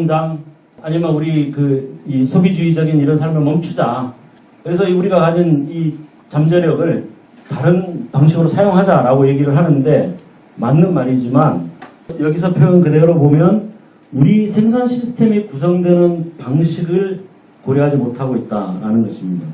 성장 아니면 우리 그이 소비주의적인 이런 삶을 멈추자. 그래서 이 우리가 가진 이 잠재력을 다른 방식으로 사용하자라고 얘기를 하는데 맞는 말이지만 여기서 표현 그대로 보면 우리 생산 시스템이 구성되는 방식을 고려하지 못하고 있다라는 것입니다.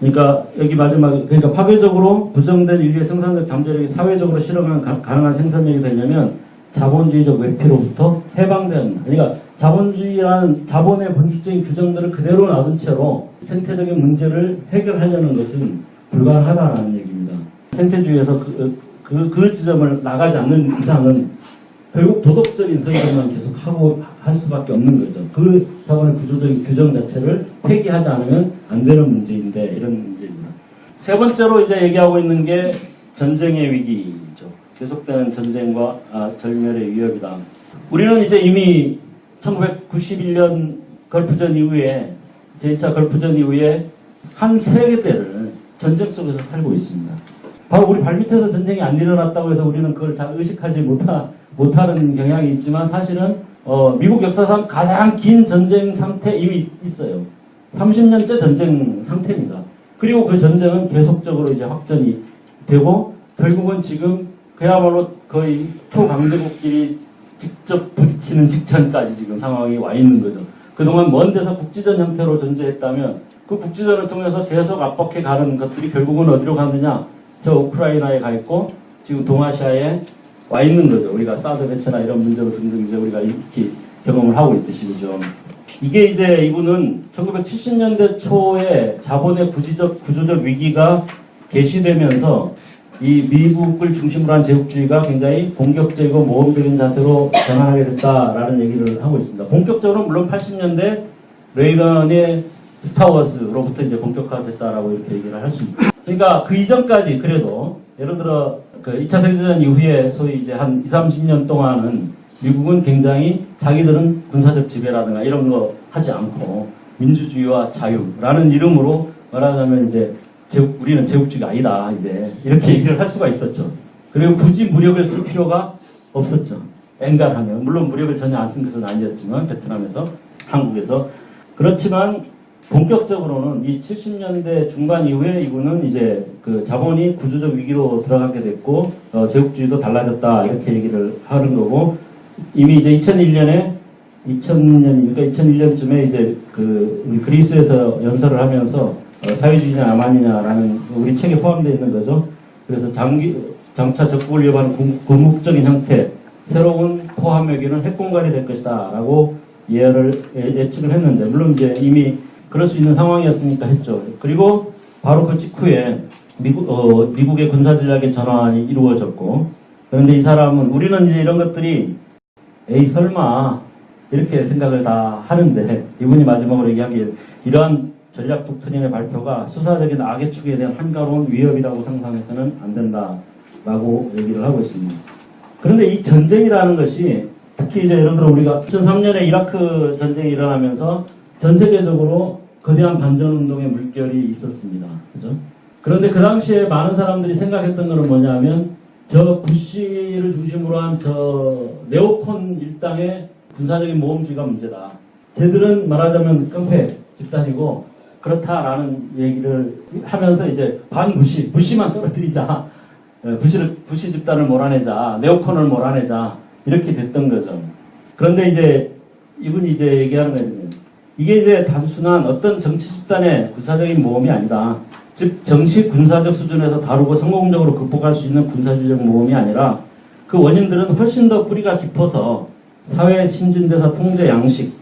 그러니까 여기 마지막에 그러니까 파괴적으로 부정된 인류의 생산적 잠재력이 사회적으로 실현한 가, 가능한 생산력이 되려면 자본주의적 외피로부터 합니다. 그러니까 자본주의란 자본의 본질적인 규정들을 그대로 놔둔 채로 생태적인 문제를 해결하려는 것은 불가능하다는 얘기입니다. 생태주의에서 그, 그, 그 지점을 나가지 않는 이상은 결국 도덕적인 선정만 계속 하고 할 수밖에 없는 거죠. 그 자본의 구조적인 규정 자체를 폐기하지 않으면 안 되는 문제인데 이런 문제입니다. 세 번째로 이제 얘기하고 있는 게 전쟁의 위기죠. 계속되는 전쟁과 아, 절멸의 위협이다. 우리는 이제 이미 1991년 걸프전 이후에 제1차 걸프전 이후에 한 세대를 전쟁 속에서 살고 있습니다. 바로 우리 발밑에서 전쟁이 안 일어났다고 해서 우리는 그걸 잘 의식하지 못하, 못하는 경향이 있지만 사실은 어, 미국 역사상 가장 긴 전쟁 상태 이미 있어요. 30년째 전쟁 상태입니다. 그리고 그 전쟁은 계속적으로 이제 확전이 되고 결국은 지금 그야말로 거의 초강대국끼리 직접 부딪히는 직전까지 지금 상황이 와 있는 거죠. 그동안 먼 데서 국지전 형태로 존재했다면 그 국지전을 통해서 계속 압박해 가는 것들이 결국은 어디로 가느냐? 저 우크라이나에 가 있고 지금 동아시아에 와 있는 거죠. 우리가 사드 배치나 이런 문제로 등등 이제 우리가 이렇게 경험을 하고 있듯이 그죠. 이게 이제 이분은 1970년대 초에 자본의 구조적 위기가 개시되면서 이 미국을 중심으로 한 제국주의가 굉장히 본격적이고 모험적인 자세로 전환하게 됐다라는 얘기를 하고 있습니다. 본격적으로 물론 80년대 레이건의 스타워즈로부터 이제 본격화됐다라고 이렇게 얘기를 할 수 있습니다. 그러니까 그 이전까지 그래도 예를 들어 그 2차 세계대전 이후에 소위 이제 한 2, 30년 동안은 미국은 굉장히 자기들은 군사적 지배라든가 이런 거 하지 않고 민주주의와 자유라는 이름으로 말하자면 이제 제국, 우리는 제국주의가 아니다 이제 이렇게 얘기를 할 수가 있었죠. 그리고 굳이 무력을 쓸 필요가 없었죠. 엔간하면 물론 무력을 전혀 안 쓴 것은 아니었지만 베트남에서 한국에서 그렇지만 본격적으로는 이 70년대 중반 이후에 이분은 이제 그 자본이 구조적 위기로 들어가게 됐고 어, 제국주의도 달라졌다 이렇게 얘기를 하는 거고 이미 이제 2001년에 2000년 그러니까 2001년쯤에 이제 그 그리스에서 연설을 하면서 어, 사회주의냐 아마니냐라는 우리 책에 포함되어 있는 거죠. 그래서 장기 장차 적국을 위협하는 궁- 궁극적인 형태 새로운 포함에게는 핵공간이 될 것이다 라고 예언을 예- 예측을 했는데 물론 이제 이미 그럴 수 있는 상황이었으니까 했죠. 그리고 바로 그 직후에 미국, 어, 미국의 군사 전략의 전환이 이루어졌고, 그런데 이 사람은 우리는 이제 이런 것들이 에이 설마 이렇게 생각을 다 하는데 이분이 마지막으로 얘기하기에 이러한 전략 독트린의 발표가 수사적인 악의 축에 대한 한가로운 위협이라고 상상해서는 안 된다라고 얘기를 하고 있습니다. 그런데 이 전쟁이라는 것이 특히 이제 예를 들어 우리가 2003년에 이라크 전쟁이 일어나면서 전 세계적으로 거대한 반전 운동의 물결이 있었습니다. 그죠? 그런데 그 당시에 많은 사람들이 생각했던 것은 뭐냐면 저 부시를 중심으로 한 저 네오콘 일당의 군사적인 모험주의가 문제다. 쟤들은 말하자면 깡패 집단이고 그렇다라는 얘기를 하면서 이제 반부시, 부시만 떨어뜨리자. 어, 부시를, 부시 집단을 몰아내자. 네오콘을 몰아내자. 이렇게 됐던 거죠. 그런데 이제 이분이 이제 얘기하는 거는 이게 이제 단순한 어떤 정치 집단의 군사적인 모험이 아니다. 즉 정치 군사적 수준에서 다루고 성공적으로 극복할 수 있는 군사주의적 모험이 아니라 그 원인들은 훨씬 더 뿌리가 깊어서 사회 신진대사 통제 양식인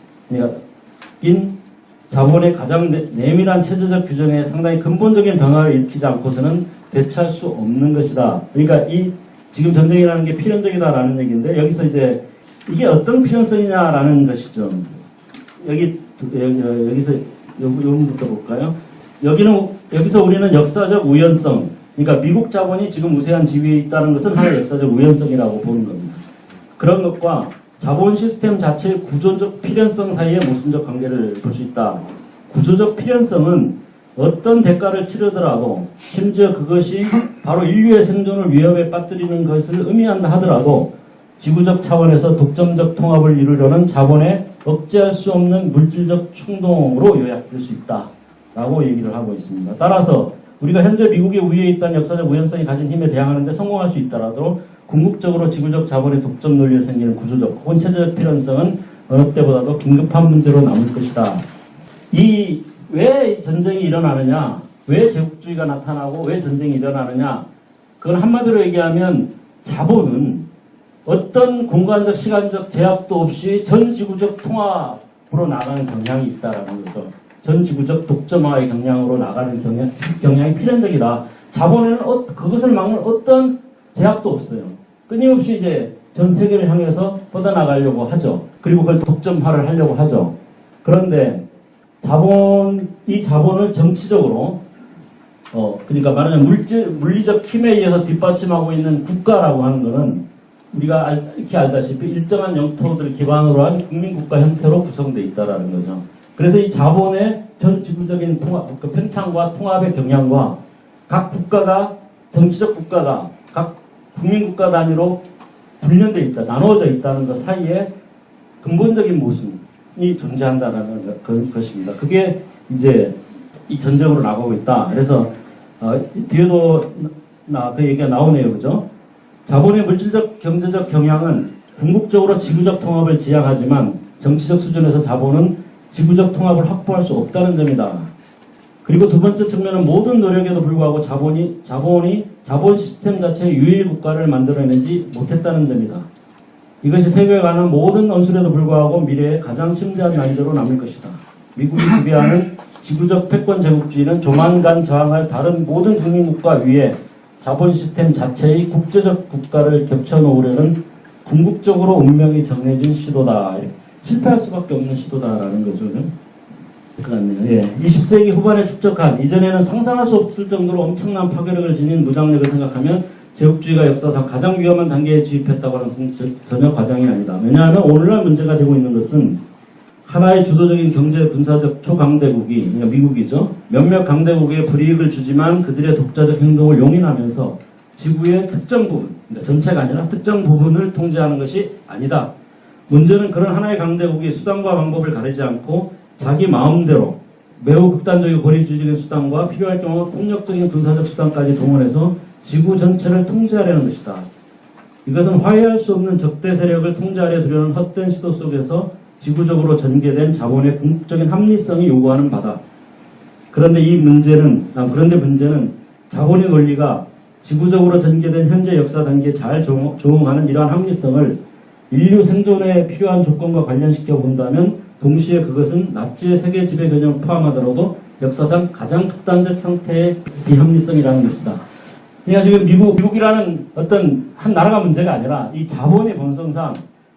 자본의 가장 내- 내밀한 체제적 규정에 상당히 근본적인 변화를 일으키지 않고서는 대처할 수 없는 것이다. 그러니까 이 지금 전쟁이라는 게 필연적이다라는 얘기인데 여기서 이제 이게 어떤 필연성이냐라는 것이죠. 여기 여기 여기서 요부터 볼까요? 여기는 여기서 우리는 역사적 우연성, 그러니까 미국 자본이 지금 우세한 지위에 있다는 것은 하나의 역사적 우연성이라고 보는 겁니다. 그런 것과 자본 시스템 자체의 구조적 필연성 사이의 모순적 관계를 볼 수 있다. 구조적 필연성은 어떤 대가를 치르더라도 심지어 그것이 바로 인류의 생존을 위협에 빠뜨리는 것을 의미한다 하더라도 지구적 차원에서 독점적 통합을 이루려는 자본의 억제할 수 없는 물질적 충동으로 요약될 수 있다 라고 얘기를 하고 있습니다. 따라서 우리가 현재 미국의 우위에 있다는 역사적 우연성이 가진 힘에 대항하는 데 성공할 수 있더라도 궁극적으로 지구적 자본의 독점 논리에 생기는 구조적 혹은 체제적 필연성은 어느 때보다도 긴급한 문제로 남을 것이다. 이 왜 전쟁이 일어나느냐, 왜 제국주의가 나타나고 왜 전쟁이 일어나느냐, 그건 한마디로 얘기하면 자본은 어떤 공간적 시간적 제약도 없이 전 지구적 통합으로 나가는 경향이 있다라는 거죠. 전 지구적 독점화의 경향으로 나가는 경향, 경향이 필연적이다. 자본에는 어, 그것을 막는 어떤 제약도 없어요. 끊임없이 이제 전 세계를 향해서 뻗어나가려고 하죠. 그리고 그걸 독점화를 하려고 하죠. 그런데 자본, 이 자본을 정치적으로 어, 그러니까 말하자면 물질, 물리적 힘에 의해서 뒷받침하고 있는 국가라고 하는 것은 우리가 알, 이렇게 알다시피 일정한 영토들을 기반으로 한 국민국가 형태로 구성되어 있다라는 거죠. 그래서 이 자본의 전 지구적인 통합, 그 팽창과 통합의 경향과 각 국가가, 정치적 국가가 각 국민국가 단위로 분련되어 있다, 나누어져 있다는 것 사이에 근본적인 모순이 존재한다는 것- 그- 것입니다. 그게 이제 이 전쟁으로 나가고 있다. 그래서 어, 뒤에도 나 그 얘기가 나오네요, 그죠? 자본의 물질적 경제적 경향은 궁극적으로 지구적 통합을 지향하지만 정치적 수준에서 자본은 지구적 통합을 확보할 수 없다는 점이다. 그리고 두 번째 측면은 모든 노력에도 불구하고 자본이 자본이 자본 시스템 자체의 유일 국가를 만들어내지 못했다는 점이다. 이것이 세계에 관한 모든 언술에도 불구하고 미래의 가장 심대한 난제로 남을 것이다. 미국이 지배하는 지구적 패권 제국주의는 조만간 저항할 다른 모든 국민국가 위에 자본 시스템 자체의 국제적 국가를 겹쳐놓으려는 궁극적으로 운명이 정해진 시도다. 실패할 수밖에 없는 시도다라는 거죠. 그죠? 그렇네요. 예. 20세기 후반에 축적한 이전에는 상상할 수 없을 정도로 엄청난 파괴력을 지닌 무장력을 생각하면 제국주의가 역사상 가장 위험한 단계에 진입했다고 하는 것은 저- 전혀 과장이 아니다. 왜냐하면 오늘날 문제가 되고 있는 것은 하나의 주도적인 경제 군사적 초강대국이 그러니까 미국이죠. 몇몇 강대국에 불이익을 주지만 그들의 독자적 행동을 용인하면서 지구의 특정 부분, 그러니까 전체가 아니라 특정 부분을 통제하는 것이 아니다. 문제는 그런 하나의 강대국이 수단과 방법을 가리지 않고 자기 마음대로 매우 극단적이고 권위주의적인 수단과 필요할 경우 폭력적인 군사적 수단까지 동원해서 지구 전체를 통제하려는 것이다. 이것은 화해할 수 없는 적대 세력을 통제하려 두려는 헛된 시도 속에서 지구적으로 전개된 자본의 궁극적인 합리성이 요구하는 바다. 그런데 이 문제는, 아, 그런데 문제는 자본의 논리가 지구적으로 전개된 현재 역사 단계에 잘 조- 조응하는 이러한 합리성을 인류 생존에 필요한 조건과 관련시켜 본다면 동시에 그것은 나치의 세계 지배 개념을 포함하더라도 역사상 가장 극단적 형태의 비합리성이라는 것이다. 그러니까 지금 미국, 미국이라는 어떤 한 나라가 문제가 아니라 이 자본의 본성상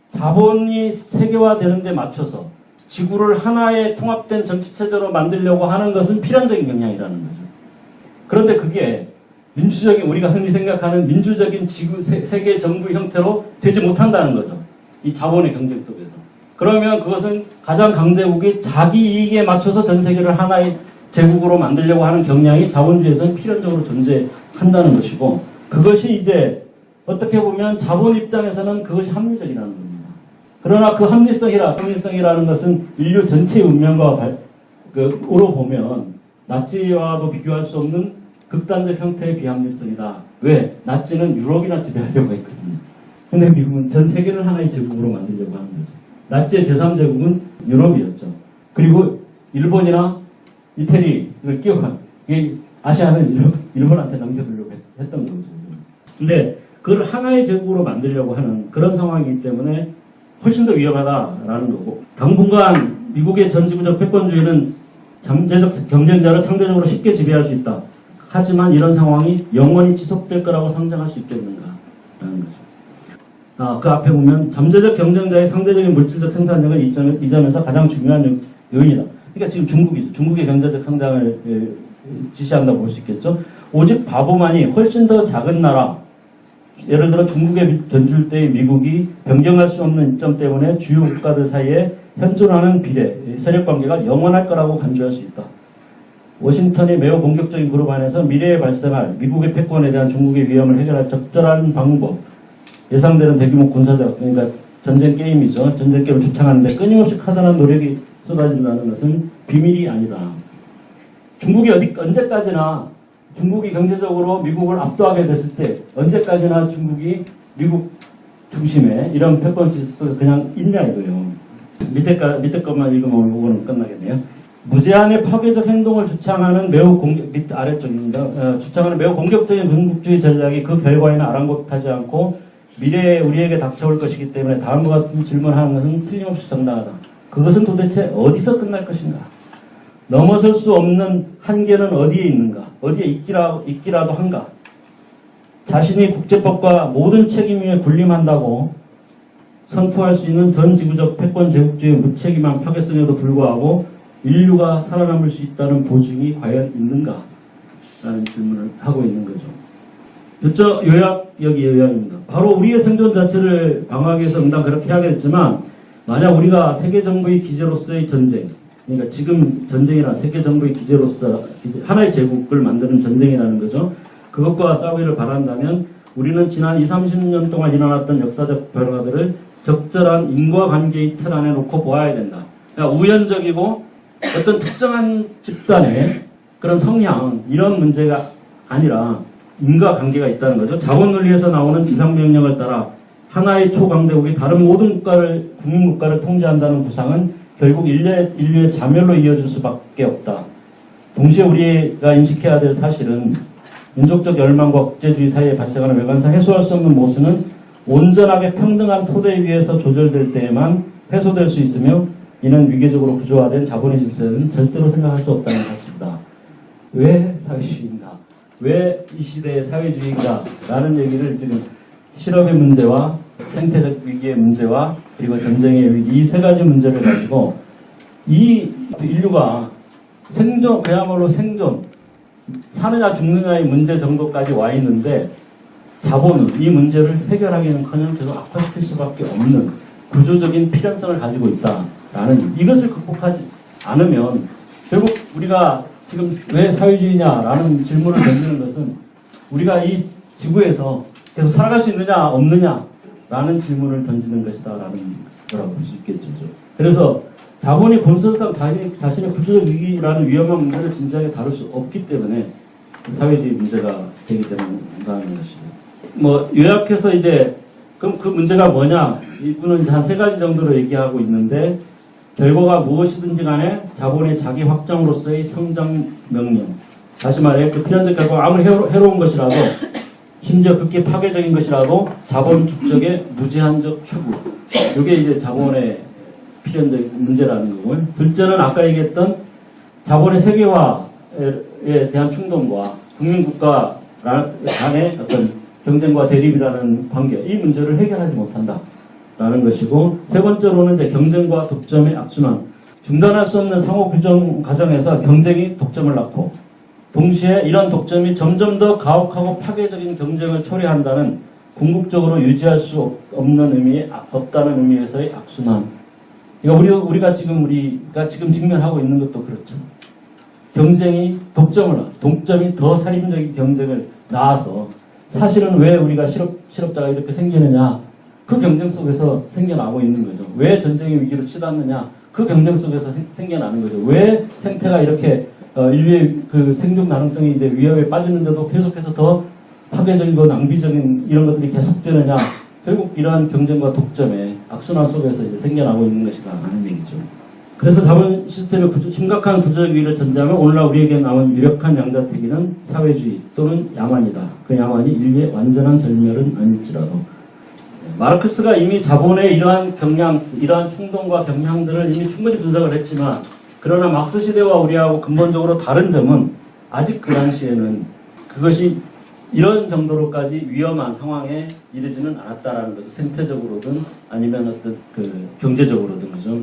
자본이 세계화되는 데 맞춰서 지구를 하나의 통합된 정치체제로 만들려고 하는 것은 필연적인 경향이라는 거죠. 그런데 그게 민주적인 우리가 흔히 생각하는 민주적인 지구 세, 세계 정부 형태로 되지 못한다는 거죠. 이 자본의 경쟁 속에서. 그러면 그것은 가장 강대국이 자기 이익에 맞춰서 전 세계를 하나의 제국으로 만들려고 하는 경향이 자본주의에서는 필연적으로 존재한다는 것이고 그것이 이제 어떻게 보면 자본 입장에서는 그것이 합리적이라는 겁니다. 그러나 그 합리성이라 합리성이라는 것은 인류 전체의 운명과 발, 그, 으로 보면 나치와도 비교할 수 없는 극단적 형태의 비합리성이다. 왜? 나치는 유럽이나 지배하려고 했거든요. 근데 미국은 전 세계를 하나의 제국으로 만들려고 하는 거죠. 나치의 제3제국은 유럽이었죠. 그리고 일본이나 이태리 이걸 끼워간 이게 아시아는 일본, 일본한테 넘겨주려고 했, 했던 거죠. 근데 그걸 하나의 제국으로 만들려고 하는 그런 상황이기 때문에 훨씬 더 위험하다라는 거고 당분간 미국의 전지구적 패권주의는 잠재적 경쟁자를 상대적으로 쉽게 지배할 수 있다. 하지만 이런 상황이 영원히 지속될 거라고 상정할 수 있겠는가라는 거죠. 아, 그 앞에 보면 잠재적 경쟁자의 상대적인 물질적 생산력은 이, 점, 이 점에서 가장 중요한 요- 요인이다. 그러니까 지금 중국이죠. 중국의 경제적 성장을 예, 지시한다고 볼 수 있겠죠. 오직 바보만이 훨씬 더 작은 나라, 예를 들어 중국에 견줄 때의 미국이 변경할 수 없는 이점 때문에 주요 국가들 사이에 현존하는 비례, 세력 관계가 영원할 거라고 간주할 수 있다. 워싱턴이 매우 공격적인 그룹 안에서 미래에 발생할 미국의 패권에 대한 중국의 위험을 해결할 적절한 방법, 예상되는 대규모 군사적 그러니까 전쟁 게임이죠. 전쟁 게임을 주창하는데 끊임없이 커다란 노력이 쏟아진다는 것은 비밀이 아니다. 중국이 어디 언제까지나 중국이 경제적으로 미국을 압도하게 됐을 때 언제까지나 중국이 미국 중심에 이런 패권 지수가 그냥 있냐 이거예요. 밑에 가 밑에 것만 읽으면 이거는 끝나겠네요. 무제한의 파괴적 행동을 주창하는 매우 공격 밑 아래쪽입니다. 어, 주창하는 매우 공격적인 군국주의 전략이 그 결과에는 아랑곳하지 않고 미래에 우리에게 닥쳐올 것이기 때문에 다음과 같은 질문하는 것은 틀림없이 정당하다. 그것은 도대체 어디서 끝날 것인가? 넘어설 수 없는 한계는 어디에 있는가? 어디에 있기라, 있기라도 한가? 자신이 국제법과 모든 책임 위에 군림한다고 선포할 수 있는 전 지구적 패권 제국주의 무책임한 파괴성에도 불구하고 인류가 살아남을 수 있다는 보증이 과연 있는가? 라는 질문을 하고 있는 거죠. 요저 요약, 여기 요약입니다. 바로 우리의 생존 자체를 방어하기 위해서 응당 그렇게 해야겠지만, 만약 우리가 세계 정부의 기재로서의 전쟁, 그러니까 지금 전쟁이란 세계 정부의 기재로서 기재- 하나의 제국을 만드는 전쟁이라는 거죠. 그것과 싸우기를 바란다면 우리는 지난 2, 30년 동안 일어났던 역사적 변화들을 적절한 인과관계의 틀 안에 놓고 보아야 된다. 그러니까 우연적이고 어떤 특정한 집단의 그런 성향 이런 문제가 아니라 인과관계가 있다는 거죠. 자본 논리에서 나오는 지상명령을 따라 하나의 초강대국이 다른 모든 국가를 국민국가를 통제한다는 구상은 결국 인류의, 인류의 자멸로 이어질 수밖에 없다. 동시에 우리가 인식해야 될 사실은 민족적 열망과 국제주의 사이에 발생하는 외관상 해소할 수 없는 모순은 온전하게 평등한 토대 위에서 조절될 때에만 해소될 수 있으며 이는 위계적으로 구조화된 자본의 질서는 절대로 생각할 수 없다는 사실이다. 왜 사회주의인가? 왜 이 시대의 사회주의인가? 라는 얘기를 지금 실업의 문제와 생태적 위기의 문제와 그리고 전쟁의 위기 이 세 가지 문제를 가지고 이 인류가 생존 그야말로 생존 사느냐 죽느냐의 문제 정도까지 와 있는데 자본은 이 문제를 해결하기는커녕 계속 악화시킬 수밖에 없는 구조적인 필연성을 가지고 있다라는 이것을 극복하지 않으면 결국 우리가 지금 왜 사회주의냐라는 질문을 던지는 것은 우리가 이 지구에서 계속 살아갈 수 있느냐 없느냐라는 질문을 던지는 것이다라는 거라고 볼 수 있겠죠. 그래서 자본이 본성상 자신의, 자신의 구조적 위기라는 위험한 문제를 진지하게 다룰 수 없기 때문에 사회주의 문제가 제기되는 것이죠. 뭐 요약해서 이제 그럼 그 문제가 뭐냐? 이분은 한 세 가지 정도로 얘기하고 있는데 결과가 무엇이든지 간에 자본의 자기 확장으로서의 성장 명령. 다시 말해 그 필연적 결과가 아무리 해로, 해로운 것이라도 심지어 극히 파괴적인 것이라도 자본 축적의 무제한적 추구. 이게 이제 자본의 필연적 문제라는 거고요. 둘째는 아까 얘기했던 자본의 세계화에 대한 충동과 국민국가 간의 어떤 경쟁과 대립이라는 관계, 이 문제를 해결하지 못한다. 라는 것이고, 세 번째로는 이제 경쟁과 독점의 악순환. 중단할 수 없는 상호 규정 과정에서 경쟁이 독점을 낳고, 동시에 이런 독점이 점점 더 가혹하고 파괴적인 경쟁을 초래한다는 궁극적으로 유지할 수 없는 의미의, 없다는 의미에서의 악순환. 그러니까 우리, 우리가 지금, 우리가 지금 직면하고 있는 것도 그렇죠. 경쟁이 독점을, 낳- 독점이 더 살인적인 경쟁을 낳아서 사실은 왜 우리가 실업, 실업자가 이렇게 생기느냐. 그 경쟁 속에서 생겨나고 있는 거죠. 왜 전쟁의 위기로 치닫느냐. 그 경쟁 속에서 생, 생겨나는 거죠. 왜 생태가 이렇게 어, 인류의 그 생존 가능성이 이제 위협에 빠지는데도 계속해서 더 파괴적이고 낭비적인 이런 것들이 계속되느냐. 결국 이러한 경쟁과 독점의 악순환 속에서 이제 생겨나고 있는 것이다 하는 얘기죠. 그래서 자본 시스템의 구조- 심각한 구조적 위기를 전제하면 오늘날 우리에게 나온 유력한 양자택일은 사회주의 또는 야만이다. 그 야만이 인류의 완전한 절멸은 아닐지라도. 마르크스가 이미 자본의 이러한 경향, 이러한 충동과 경향들을 이미 충분히 분석을 했지만, 그러나 막스 시대와 우리하고 근본적으로 다른 점은 아직 그 당시에는 그것이 이런 정도로까지 위험한 상황에 이르지는 않았다라는 거죠. 생태적으로든 아니면 어떤 그 경제적으로든 그죠.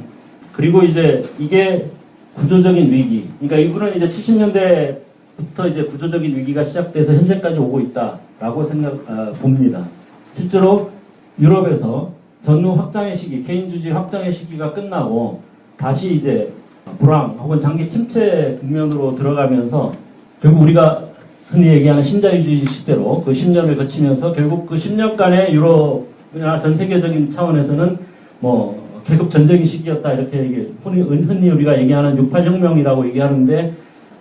그리고 이제 이게 구조적인 위기. 그러니까 이분은 이제 70년대부터 이제 구조적인 위기가 시작돼서 현재까지 오고 있다라고 생각 아, 봅니다. 실제로 유럽에서 전후 확장의 시기, 개인주의 확장의 시기가 끝나고 다시 이제 불황 혹은 장기 침체 국면으로 들어가면서 결국 우리가 흔히 얘기하는 신자유주의 시대로 그 10년을 거치면서 결국 그 10년간의 유럽 우리나라 전 세계적인 차원에서는 뭐 계급 전쟁의 시기였다 이렇게 얘기, 흔히, 흔히 우리가 얘기하는 68혁명이라고 얘기하는데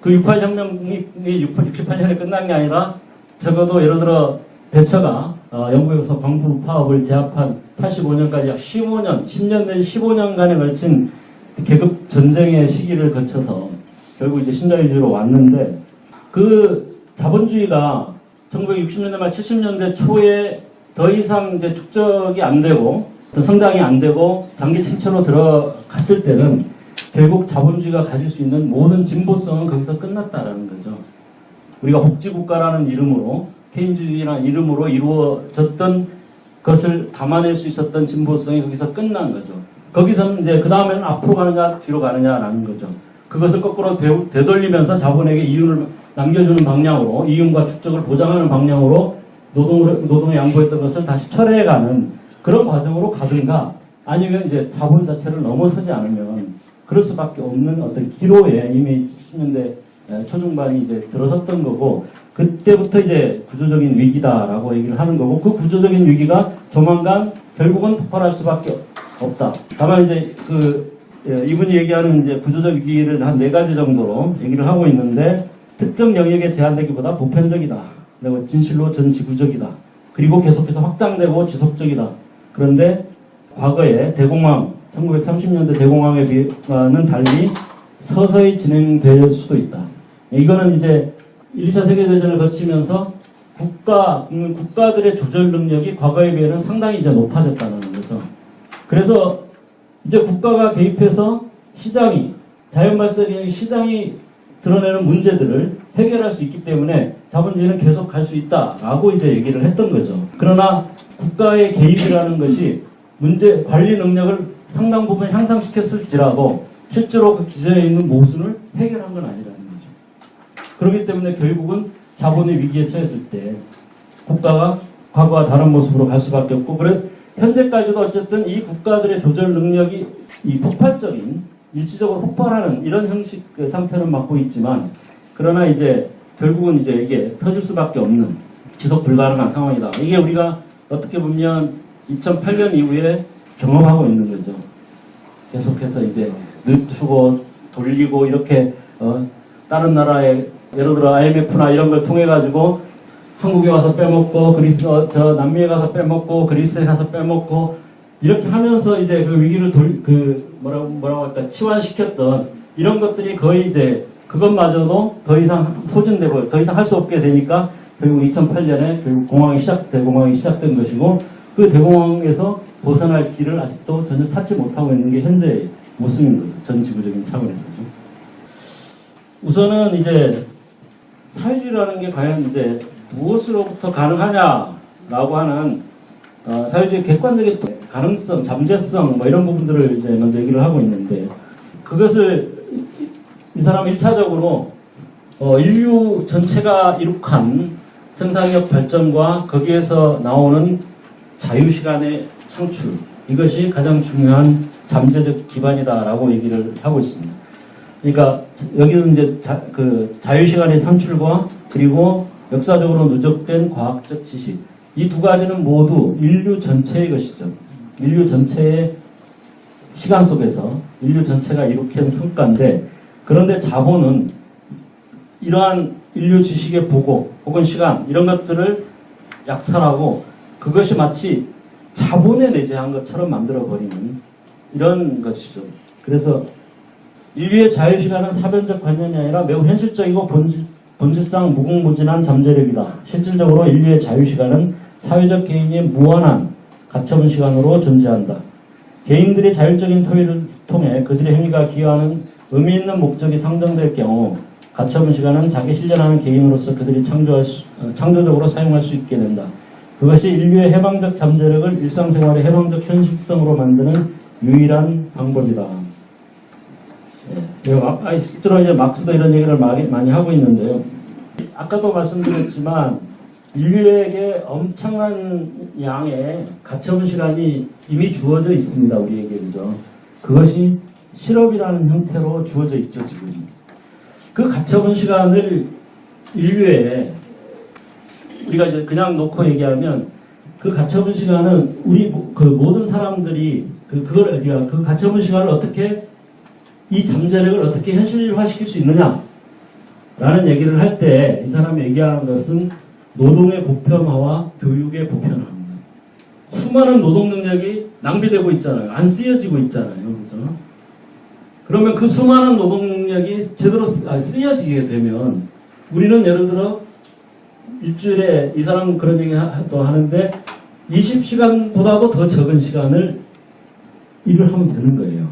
그 68혁명이 68년에 끝난 게 아니라 적어도 예를 들어 배처가 어, 영국에서 광부 파업을 제압한 85년까지 약 15년, 10년 내지 15년간에 걸친 계급 전쟁의 시기를 거쳐서 결국 이제 신자유주의로 왔는데 그 자본주의가 1960년대 말 70년대 초에 더 이상 이제 축적이 안 되고 또 성장이 안 되고 장기 침체로 들어갔을 때는 결국 자본주의가 가질 수 있는 모든 진보성은 거기서 끝났다라는 거죠. 우리가 복지국가라는 이름으로 케인주의라는 이름으로 이루어졌던 것을 담아낼 수 있었던 진보성이 거기서 끝난 거죠. 거기서는 이제 그 다음에는 앞으로 가느냐 뒤로 가느냐라는 거죠. 그것을 거꾸로 되, 되돌리면서 자본에게 이윤을 남겨주는 방향으로 이윤과 축적을 보장하는 방향으로 노동을, 노동에 양보했던 것을 다시 철회해가는 그런 과정으로 가든가 아니면 이제 자본 자체를 넘어서지 않으면 그럴 수밖에 없는 어떤 기로에 이미 70년대 초중반이 이제 들어섰던 거고 그때부터 이제 구조적인 위기다라고 얘기를 하는 거고 그 구조적인 위기가 조만간 결국은 폭발할 수밖에 없다. 다만 이제 그 예, 이분이 얘기하는 이제 구조적 위기를 한 네 가지 정도로 얘기를 하고 있는데 특정 영역에 제한되기보다 보편적이다. 그리고 진실로 전 지구적이다. 그리고 계속해서 확장되고 지속적이다. 그런데 과거에 대공황 1930년대 대공황에 비하는 달리 서서히 진행될 수도 있다. 이거는 이제 1, 2차 세계대전을 거치면서 국가, 음, 국가들의 조절 능력이 과거에 비해는 상당히 이제 높아졌다는 거죠. 그래서 이제 국가가 개입해서 시장이, 자연 발생의 시장이 드러내는 문제들을 해결할 수 있기 때문에 자본주의는 계속 갈 수 있다라고 이제 얘기를 했던 거죠. 그러나 국가의 개입이라는 것이 문제 관리 능력을 상당 부분 향상시켰을지라도 실제로 그 기존에 있는 모순을 해결한 건 아니라는. 그렇기 때문에 결국은 자본의 위기에 처했을 때 국가가 과거와 다른 모습으로 갈 수밖에 없고 그래 현재까지도 어쨌든 이 국가들의 조절 능력이 이 폭발적인 일시적으로 폭발하는 이런 형식 의 상태는 맡고 있지만 그러나 이제 결국은 이제 이게 터질 수밖에 없는 지속 불가능한 상황이다. 이게 우리가 어떻게 보면 2008년 이후에 경험하고 있는 거죠. 계속해서 이제 늦추고 돌리고 이렇게 어, 다른 나라에 예를 들어 IMF나 이런 걸 통해 가지고 한국에 와서 빼먹고 그리스 어, 저 남미에 가서 빼먹고 그리스에 가서 빼먹고 이렇게 하면서 이제 그 위기를 돌, 그 뭐라고 뭐라고 할까 치환시켰던 이런 것들이 거의 이제 그것마저도 더 이상 소진되고 더 이상 할 수 없게 되니까 결국 2008년에 결국 공황이 시작 대공황이 시작된 것이고 그 대공황에서 벗어날 길을 아직도 전혀 찾지 못하고 있는 게 현재의 모습인 거죠. 전 지구적인 차원에서죠. 우선은 이제 사회주의라는 게 과연 이제 무엇으로부터 가능하냐라고 하는 어, 사회주의 객관적인 가능성, 잠재성 뭐 이런 부분들을 이제 먼저 얘기를 하고 있는데 그것을 이 사람은 1차적으로 어, 인류 전체가 이룩한 생산력 발전과 거기에서 나오는 자유시간의 창출 이것이 가장 중요한 잠재적 기반이다라고 얘기를 하고 있습니다. 그러니까 여기는 이제 자, 그 자유시간의 산출과 그리고 역사적으로 누적된 과학적 지식 이 두 가지는 모두 인류 전체의 것이죠. 인류 전체의 시간 속에서 인류 전체가 이룩한 성과인데 그런데 자본은 이러한 인류 지식의 보고 혹은 시간 이런 것들을 약탈하고 그것이 마치 자본에 내재한 것처럼 만들어 버리는 이런 것이죠. 그래서 인류의 자유시간은 사변적 관념이 아니라 매우 현실적이고 본질, 본질상 무궁무진한 잠재력이다. 실질적으로 인류의 자유시간은 사회적 개인의 무한한 가처분 시간으로 존재한다. 개인들의 자율적인 토의를 통해 그들의 행위가 기여하는 의미 있는 목적이 상정될 경우 가처분 시간은 자기 실현하는 개인으로서 그들이 창조할 수, 어, 창조적으로 사용할 수 있게 된다. 그것이 인류의 해방적 잠재력을 일상생활의 해방적 현실성으로 만드는 유일한 방법이다. 예, 막- 아니, 실제로 이제 막스도 이런 얘기를 많이, 많이 하고 있는데요. 아까도 말씀드렸지만 인류에게 엄청난 양의 가처분 시간이 이미 주어져 있습니다. 우리에게 그죠? 그것이 실업이라는 형태로 주어져 있죠 지금. 그 가처분 시간을 인류에 우리가 이제 그냥 놓고 얘기하면 그 가처분 시간은 우리 모- 그 모든 사람들이 그 그걸 우리가 그 가처분 시간을 어떻게 이 잠재력을 어떻게 현실화시킬 수 있느냐 라는 얘기를 할 때 이 사람이 얘기하는 것은 노동의 보편화와 교육의 보편화입니다. 수많은 노동 능력이 낭비되고 있잖아요. 안 쓰여지고 있잖아요. 그죠? 그러면 그 수많은 노동 능력이 제대로 쓰, 아니, 쓰여지게 되면 우리는 예를 들어 일주일에 이 사람 그런 얘기 하- 또 하는데 20시간보다도 더 적은 시간을 일을 하면 되는 거예요.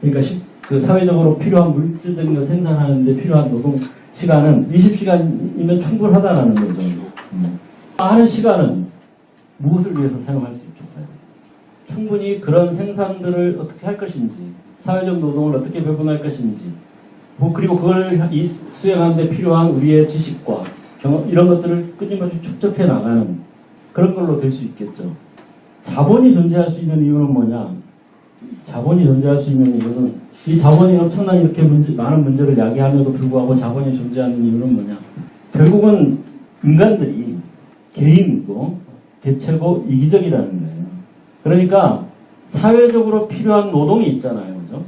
그러니까 시- 그 사회적으로 필요한 물질적인 걸 생산하는 데 필요한 노동 시간은 20시간이면 충분하다라는 거죠. 음. 하는 시간은 무엇을 위해서 사용할 수 있겠어요? 충분히 그런 생산들을 어떻게 할 것인지, 사회적 노동을 어떻게 배분할 것인지, 뭐 그리고 그걸 이 수행하는 데 필요한 우리의 지식과 경험 이런 것들을 끊임없이 축적해 나가는 그런 걸로 될 수 있겠죠. 자본이 존재할 수 있는 이유는 뭐냐? 자본이 존재할 수 있는 이유는 이 자본이 엄청난 이렇게 문제, 많은 문제를 야기함에도 불구하고 자본이 존재하는 이유는 뭐냐? 결국은 인간들이 개인이고 대체고 이기적이라는 거예요. 그러니까 사회적으로 필요한 노동이 있잖아요. 그죠?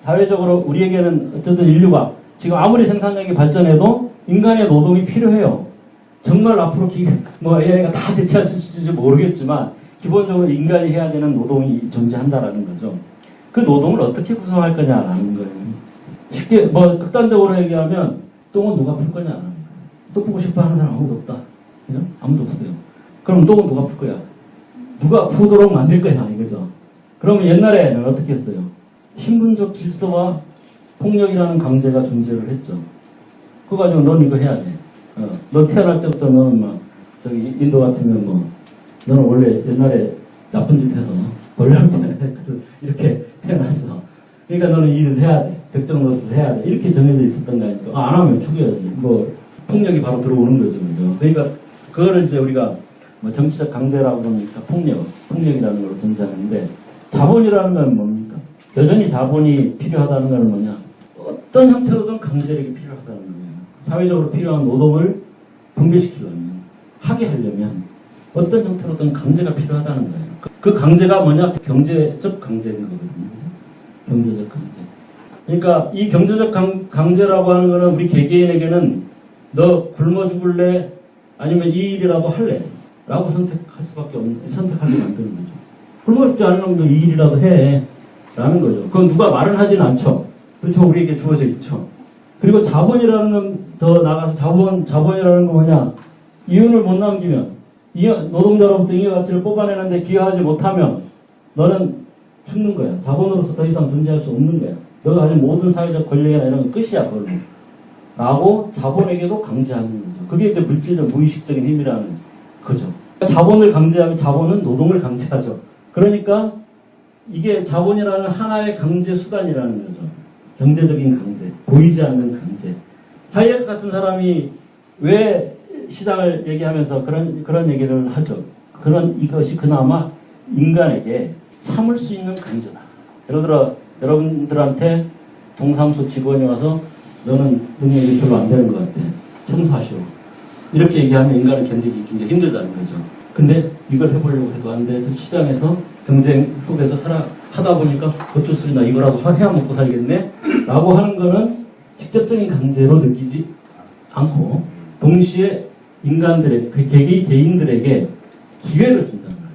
사회적으로 우리에게는 어쨌든 인류가 지금 아무리 생산력이 발전해도 인간의 노동이 필요해요. 정말 앞으로 기, 뭐 AI가 다 대체할 수 있을지 모르겠지만 기본적으로 인간이 해야 되는 노동이 존재한다라는 거죠. 그 노동을 어떻게 구성할 거냐라는 거예요. 쉽게 뭐 극단적으로 얘기하면 똥은 누가 풀 거예요. 또 푸고 싶어 하는 사람 아무도 없다. 그죠? 아무도 없어요. 그럼 똥은 누가 풀 거야? 누가 푸도록 만들 거야 이거죠. 그러면 옛날에는 어떻게 했어요? 신분적 질서와 폭력이라는 강제가 존재를 했죠. 그거 가지고 넌 이거 해야 돼. 어, 너 태어날 때부터 너는 막 저기 인도 같으면 뭐 너는 원래 옛날에 나쁜 짓 해서 벌레를 이렇게 태어났어. 그러니까 너는 이 일을 해야 돼. 백정 노릇을 해야 돼. 이렇게 정해져 있었던 거 아니까. 아, 안 하면 죽여야지. 뭐 폭력이 바로 들어오는 거죠. 그죠? 그러니까 그거를 이제 우리가 뭐 정치적 강제라고 그러니까 폭력, 폭력이라는 걸로 존재하는데 자본이라는 건 뭡니까? 여전히 자본이 필요하다는 건 뭐냐? 어떤 형태로든 강제력이 필요하다는 거예요. 사회적으로 필요한 노동을 분배시키려면, 하게 하려면 어떤 형태로든 강제가 필요하다는 거예요. 그- 그 강제가 뭐냐? 경제적 강제인 거거든요. 경제적 강제. 그러니까 이 경제적 강, 강제라고 하는 거는 우리 개개인에게는 너 굶어 죽을래? 아니면 이 일이라도 할래? 라고 선택할 수밖에 없는, 선택하게 만드는 거죠. 굶어 죽지 않으면 너이 일이라도 해. 라는 거죠. 그건 누가 말은 하진 않죠. 그렇죠. 우리에게 주어져 있죠. 그리고 자본이라는 건 더 나가서 자본, 자본이라는 건 뭐냐? 이윤을 못 남기면, 이 노동자로부터 잉여 가치를 뽑아내는데 기여하지 못하면, 너는 죽는 거야. 자본으로서 더 이상 존재할 수 없는 거야. 너가 가진 모든 사회적 권력이나 이런 건 끝이야, 그걸로. 라고 자본에게도 강제하는 거죠. 그게 이제 물질적 무의식적인 힘이라는 거죠. 자본을 강제하면 자본은 노동을 강제하죠. 그러니까 이게 자본이라는 하나의 강제 수단이라는 거죠. 경제적인 강제, 보이지 않는 강제. 하이에크 같은 사람이 왜 시장을 얘기하면서 그런 그런 얘기를 하죠. 그런 이것이 그나마 인간에게 참을 수 있는 강제다. 예를 들어 여러분들한테 동사무소 직원이 와서 너는 능력이 별로 안 되는 것 같아. 청소하시오. 이렇게 얘기하면 인간은 견디기 굉장히 힘들다는 거죠. 근데 이걸 해보려고 해도 안 돼. 시장에서 경쟁 속에서 살아 하다 보니까 어쩔 수 없나 이거라도 해야 먹고 살겠네. 라고 하는 거는 직접적인 강제로 느끼지 않고 동시에 인간들에게 그 개개 개인들에게 기회를 준다는 거죠.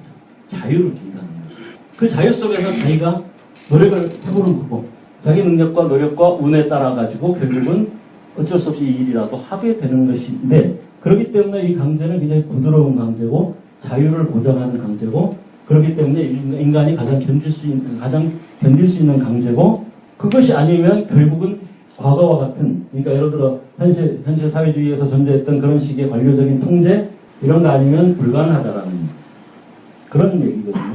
자유를 준다는 거죠. 그 자유 속에서 자기가 노력을 해보는 거고 자기 능력과 노력과 운에 따라 가지고 결국은 어쩔 수 없이 이 일이라도 하게 되는 것인데 그렇기 때문에 이 강제는 굉장히 부드러운 강제고 자유를 보장하는 강제고 그렇기 때문에 인간이 가장 견딜 수 있는 가장 견딜 수 있는 강제고 그것이 아니면 결국은 과거와 같은 그러니까 예를 들어 현실 현실 사회주의에서 존재했던 그런 식의 관료적인 통제 이런 거 아니면 불가능하다라는 그런 얘기거든요.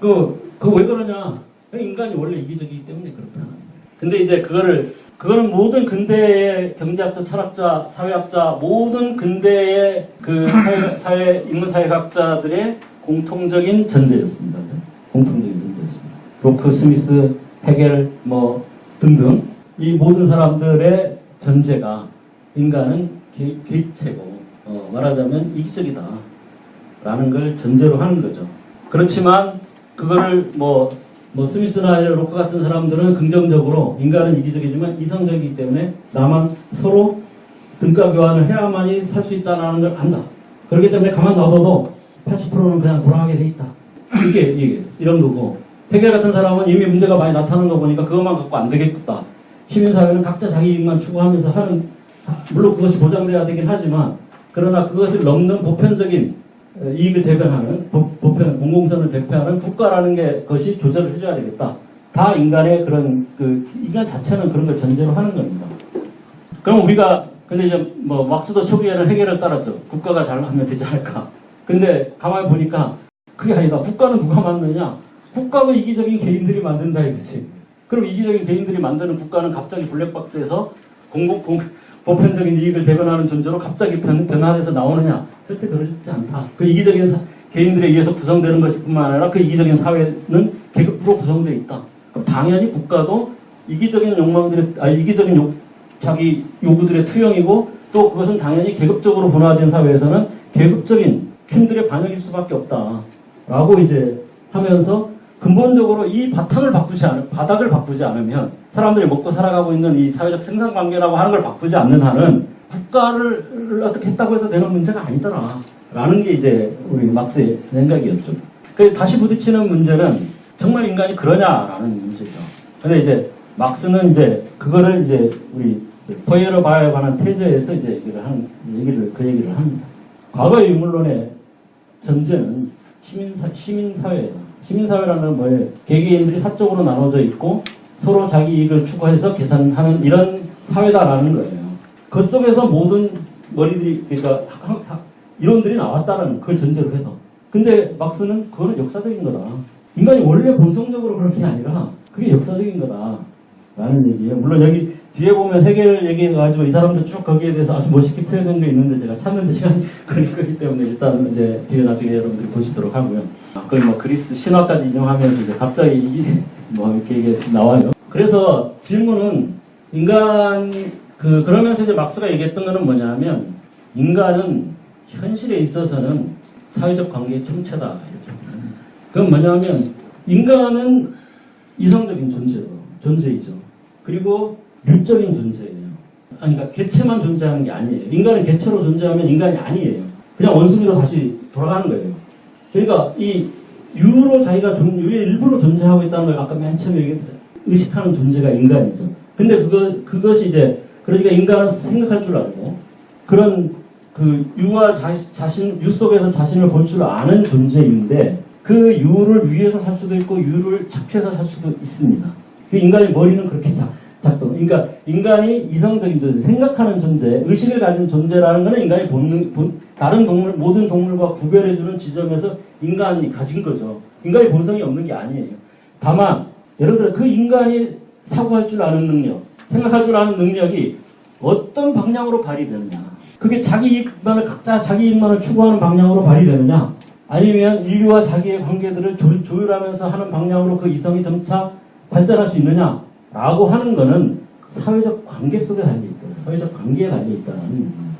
그 그 왜 그러냐? 인간이 원래 이기적이기 때문에 그렇다는 거예요. 근데 이제 그거를 그거는 모든 근대의 경제학자, 철학자, 사회학자, 모든 근대의 그 사회, 사회 인문 사회학자들의 공통적인 전제였습니다. 공통적인 전제였습니다. 로크, 스미스, 헤겔 뭐 등등 이 모든 사람들의 전제가 인간은 개, 개체고 어, 말하자면 이기적이다. 라는 걸 전제로 하는 거죠. 그렇지만 그거를 뭐, 뭐 스미스나 로크 같은 사람들은 긍정적으로 인간은 이기적이지만 이성적이기 때문에 나만 서로 등가 교환을 해야만이 살 수 있다는 걸 안다. 그렇기 때문에 가만 놔둬도 80%는 그냥 돌아가게 돼 있다. 이게, 이게 이런 거고 해결 같은 사람은 이미 문제가 많이 나타나는 거 보니까 그것만 갖고 안 되겠다. 시민사회는 각자 자기 이익만 추구하면서 하는 물론 그것이 보장돼야 되긴 하지만 그러나 그것을 넘는 보편적인 어, 이익을 대변하는 보, 보편 공공선을 대표하는 국가라는 게 것이 조절을 해줘야 되겠다. 다 인간의 그런 그 인간 자체는 그런 걸 전제로 하는 겁니다. 그럼 우리가 근데 이제 뭐 막스도 초기에는 해결을 따랐죠. 국가가 잘하면 되지 않을까. 근데 가만히 보니까 그게 아니다. 국가는 누가 만드냐? 국가가 이기적인 개인들이 만든다 이거지. 그럼 이기적인 개인들이 만드는 국가는 갑자기 블랙박스에서 공공 공 보편적인 이익을 대변하는 존재로 갑자기 변, 변화돼서 나오느냐? 절대 그렇지 않다. 그 이기적인 사- 개인들에 의해서 구성되는 것 뿐만 아니라 그 이기적인 사회는 계급으로 구성되어 있다. 그럼 당연히 국가도 이기적인 욕망들의 아 이기적인 욕, 자기 요구들의 투영이고 또 그것은 당연히 계급적으로 분화된 사회에서는 계급적인 힘들의 반영일 수밖에 없다 라고 이제 하면서 근본적으로 이 바탕을 바꾸지 않을 바닥을 바꾸지 않으면 사람들이 먹고 살아가고 있는 이 사회적 생산 관계라고 하는 걸 바꾸지 않는 한은 국가를 어떻게 했다고 해서 되는 문제가 아니더라 라는 게 이제 우리 막스의 생각이었죠. 그 다시 부딪히는 문제는 정말 인간이 그러냐라는 문제죠. 근데 이제 막스는 이제 그거를 이제 우리 포에르 바에 관한 태저에서 이제 얘기를 하는 얘기를 그 얘기를 합니다. 과거의 유물론의 전제는 시민사 시민사회예요. 시민사회라는 건 뭐예요? 개개인들이 사적으로 나눠져 있고 서로 자기 이익을 추구해서 계산하는 이런 사회다라는 거예요. 그 속에서 모든 머리들이 그러니까 이론들이 나왔다는 그걸 전제로 해서. 근데 막스는 그거는 역사적인 거다. 인간이 원래 본성적으로 그런 게 아니라 그게 역사적인 거다. 라는 얘기예요. 물론 여기 뒤에 보면 해결 얘기해가지고 이 사람들 쭉 거기에 대해서 아주 멋있게 표현된 게 있는데 제가 찾는데 시간이 걸릴 거기 때문에 일단 이제 뒤에 나중에 여러분들이 보시도록 하고요. 아, 거의 뭐 그리스 신화까지 인용하면서 이제 갑자기 뭐 이렇게 이게 나와요. 그래서 질문은 인간 그 그러면서 이제 막스가 얘기했던 거는 뭐냐면 인간은 현실에 있어서는 사회적 관계의 총체다. 그건 뭐냐면 인간은 이성적인 존재로 존재이죠. 그리고 율적인 존재예요. 아니, 그러니까 개체만 존재하는 게 아니에요. 인간은 개체로 존재하면 인간이 아니에요. 그냥 원숭이로 다시 돌아가는 거예요. 그러니까 이 유로 자기가 존, 유의 일부로 존재하고 있다는 걸 아까 맨 처음에 얘기했듯이 의식하는 존재가 인간이죠. 근데 그거, 그것이 이제, 그러니까 인간은 생각할 줄 알고, 그런 그 유와 자, 자신, 유 속에서 자신을 볼 줄 아는 존재인데, 그 유를 위에서 살 수도 있고, 유를 착취해서 살 수도 있습니다. 그 인간의 머리는 그렇게 작, 작동. 그러니까 인간이 이성적인 존재, 생각하는 존재, 의식을 가진 존재라는 것은 인간의 본능, 본, 다른 동물, 모든 동물과 구별해주는 지점에서 인간이 가진 거죠. 인간의 본성이 없는 게 아니에요. 다만, 여러분들 그 인간이 사고할 줄 아는 능력, 생각할 줄 아는 능력이 어떤 방향으로 발휘되느냐. 그게 자기 이익만을 각자 자기 이익만을 추구하는 방향으로 발휘되느냐. 아니면 인류와 자기의 관계들을 조, 조율하면서 하는 방향으로 그 이성이 점차 발전할 수 있느냐 라고 하는 거는 사회적 관계 속에 달려 있다. 사회적 관계에 달려 있다는